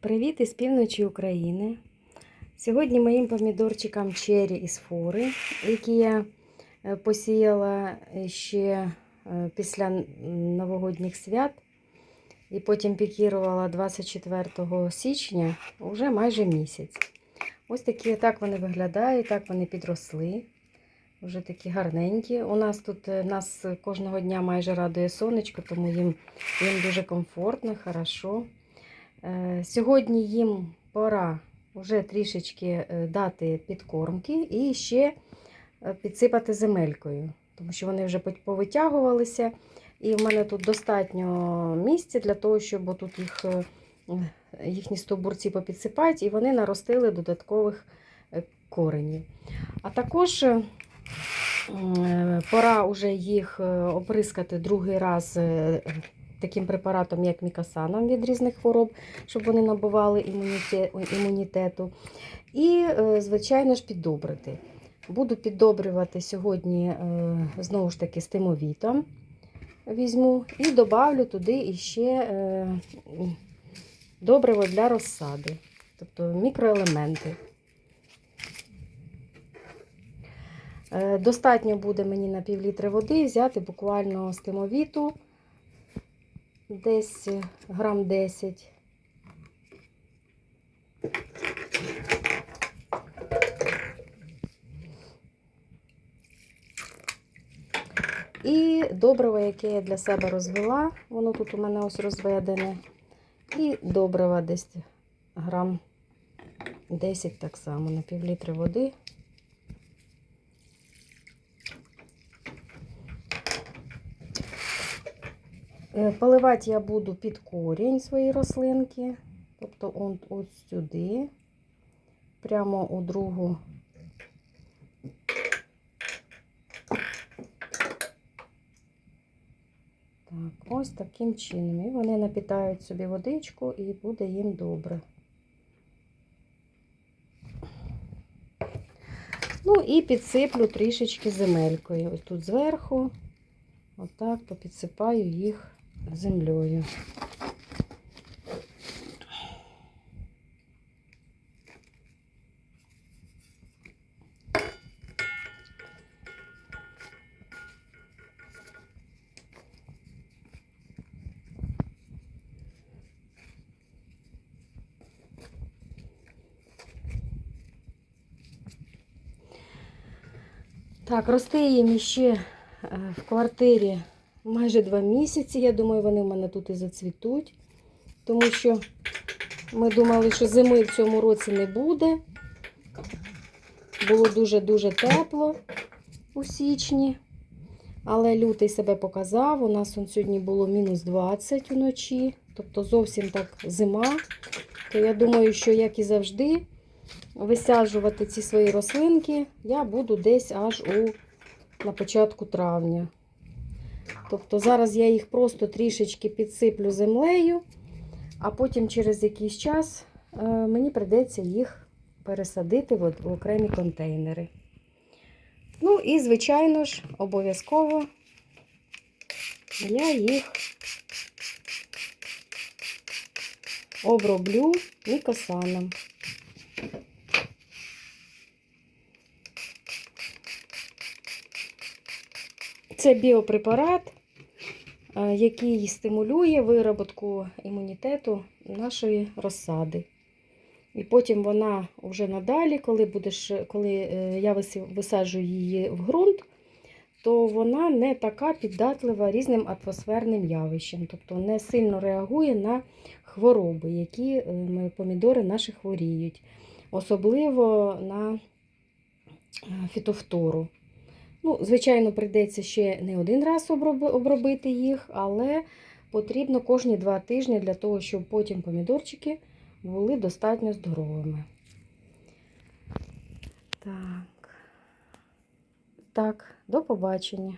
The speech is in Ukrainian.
Привіт із півночі України. Сьогодні моїм помідорчикам чері із фори, які я е, посіяла ще е, після новогодніх свят і потім пікірувала 24 січня, вже майже місяць. Ось такі так вони виглядають, так вони підросли. Вже такі гарненькі. У нас тут е, нас кожного дня майже радує сонечко, тому їм, їм дуже комфортно, хорошо. Е, Сьогодні їм пора вже трішечки е, дати підкормки і ще е, підсипати земелькою, тому що вони вже повитягувалися. І в мене тут достатньо місця для того, щоб тут їх, їхні стовбурці попідсипати, і вони наростили додаткових коренів. А також пора вже їх оприскати другий раз таким препаратом, як мікасаном від різних хвороб, щоб вони набували імунітету. І, е, звичайно ж, піддобрити. Буду піддобрювати сьогодні е, знову ж таки стимовітом. Візьму і добавлю туди іще е, добриво для розсади, тобто мікроелементи. Достатньо буде мені на пів літри води взяти буквально стимовіту, десь е, грам 10. І добриво, яке я для себе розвела, воно тут у мене ось розведене. І добриво десь грам 10 так само на пів літри води. Поливати я буду під корінь свої рослинки, тобто от сюди, прямо у другу. Так, ось таким чином. І вони напітають собі водичку і буде їм добре. Ну і підсиплю трішечки земелькою. Ось тут зверху, отак попідсипаю їх землею. Так, росте їм ще е, в квартирі майже два місяці. Я думаю, вони в мене тут і зацвітуть, тому що ми думали, що зими в цьому році не буде. Було дуже-дуже тепло у січні, але лютий себе показав. У нас он сьогодні було мінус 20 уночі, тобто зовсім так зима. То я думаю, що як і завжди, висаджувати ці свої рослинки я буду десь аж у, на початку травня. Тобто зараз я їх просто трішечки підсиплю землею, а потім через якийсь час е, мені прийдеться їх пересадити в окремі контейнери. Ну і, звичайно ж, обов'язково я їх оброблю мікосаном. Це біопрепарат, е, який стимулює вироботку імунітету нашої розсади. І потім вона вже надалі, коли будеш, коли е, я висаджую її в ґрунт, то вона не така піддатлива різним атмосферним явищам, тобто не сильно реагує на хвороби, які е, помідори наші хворіють, особливо на фітофтору. Ну, звичайно, прийдеться ще не один раз обробити їх, але потрібно кожні два тижні для того, щоб потім помідорчики були достатньо здоровими. Так. Так, до побачення.